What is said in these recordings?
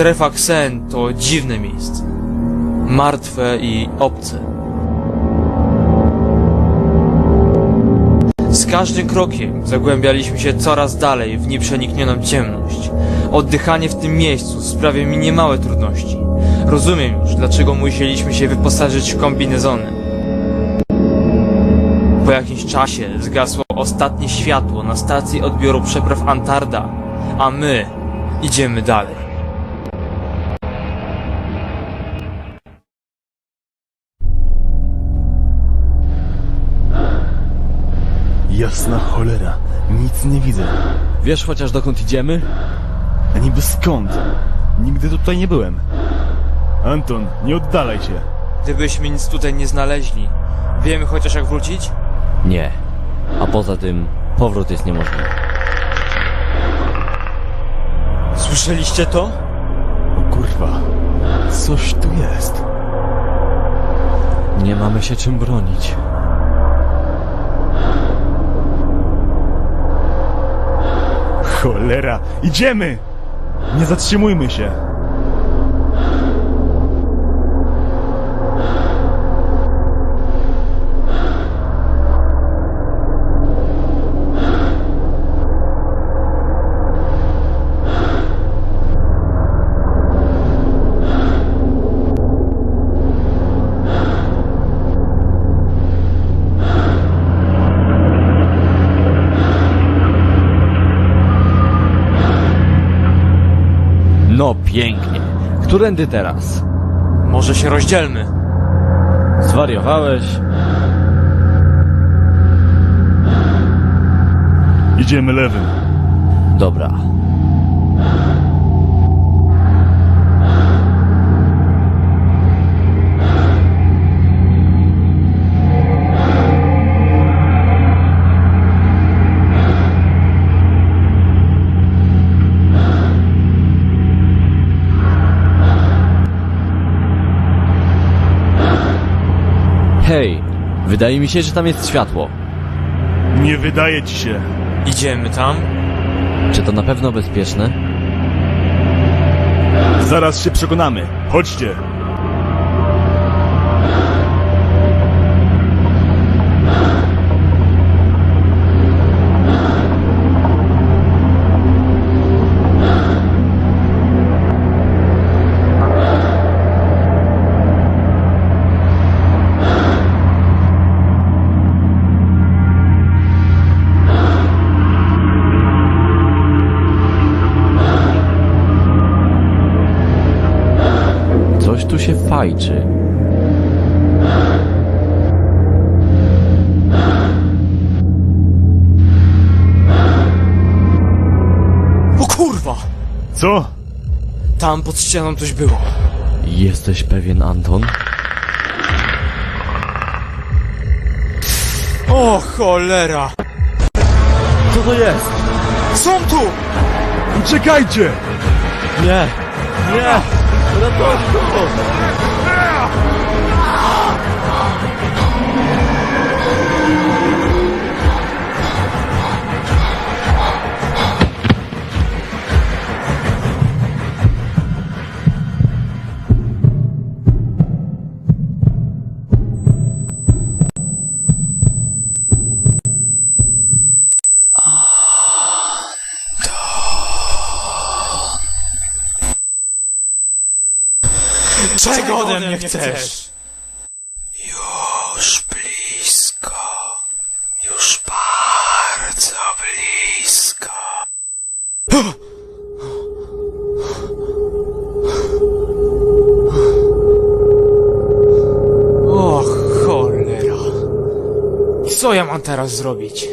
Strefa Xen to dziwne miejsce. Martwe i obce. Z każdym krokiem zagłębialiśmy się coraz dalej w nieprzeniknioną ciemność. Oddychanie w tym miejscu sprawia mi niemałe trudności. Rozumiem już, dlaczego musieliśmy się wyposażyć w kombinezony. Po jakimś czasie zgasło ostatnie światło na stacji odbioru przepraw Antarda, a my idziemy dalej. Jasna cholera, nic nie widzę. Wiesz chociaż dokąd idziemy? A niby skąd? Nigdy tutaj nie byłem. Anton, nie oddalaj się. Gdybyśmy nic tutaj nie znaleźli, wiemy chociaż jak wrócić? Nie. A poza tym, powrót jest niemożliwy. Słyszeliście to? O kurwa, coś tu jest. Nie mamy się czym bronić. Cholera, idziemy! Nie zatrzymujmy się. Którędy teraz? Może się rozdzielmy. Zwariowałeś? Idziemy lewym. Dobra. Hej, wydaje mi się, że tam jest światło. Nie wydaje ci się. Idziemy tam? Czy to na pewno bezpieczne? Zaraz się przekonamy. Chodźcie. Tu się fajczy. O kurwa! Co? Tam pod ścianą coś było. Jesteś pewien, Anton? O cholera! Co to jest? Są tu! Uciekajcie! Nie! Nie! Doutor, Czego ode mnie chcesz? Już blisko. Już bardzo blisko. O cholera. Co ja mam teraz zrobić?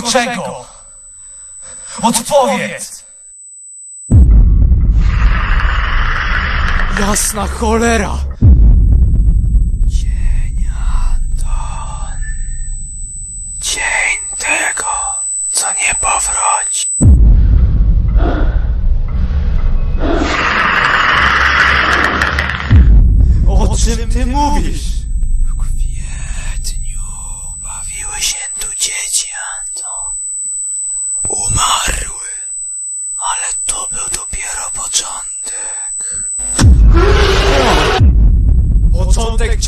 Blisko czego? Odpowiedz! Jasna cholera! Cień Anton. Cień tego, co nie powróci.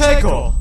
Czego?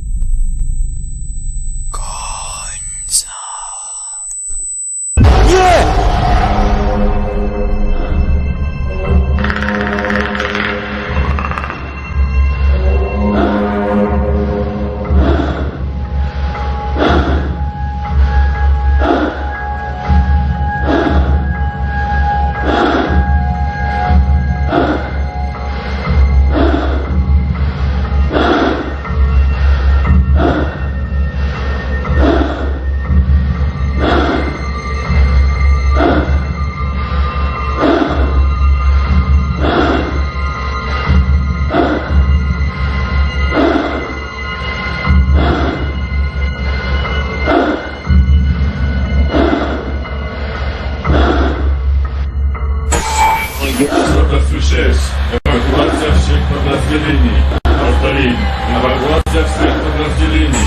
Rozdzieleni.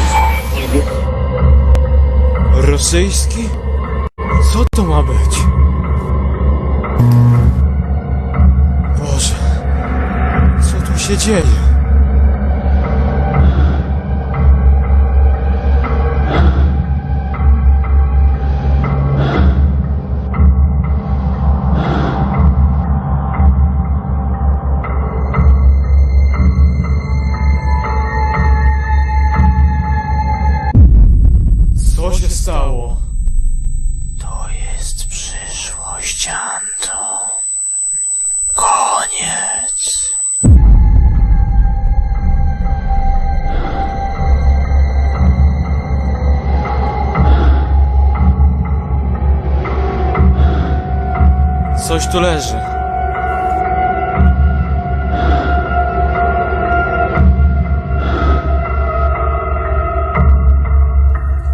Rosyjski? Co to ma być? Boże, co tu się dzieje? Coś tu leży.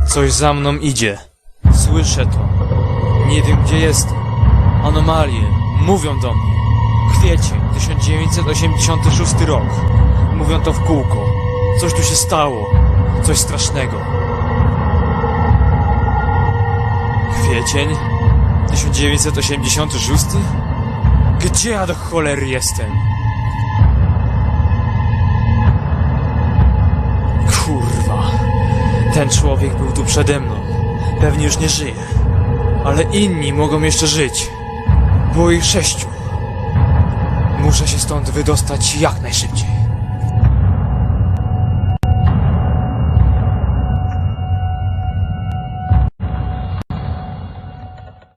Coś za mną idzie. Słyszę to. Nie wiem gdzie jestem. Anomalie mówią do mnie. Kwiecień 1986 rok. Mówią to w kółko. Coś tu się stało. Coś strasznego. Kwiecień 1986? Gdzie ja do cholery jestem? Kurwa. Ten człowiek był tu przede mną. Pewnie już nie żyje. Ale inni mogą jeszcze żyć. Było ich sześciu. Muszę się stąd wydostać jak najszybciej.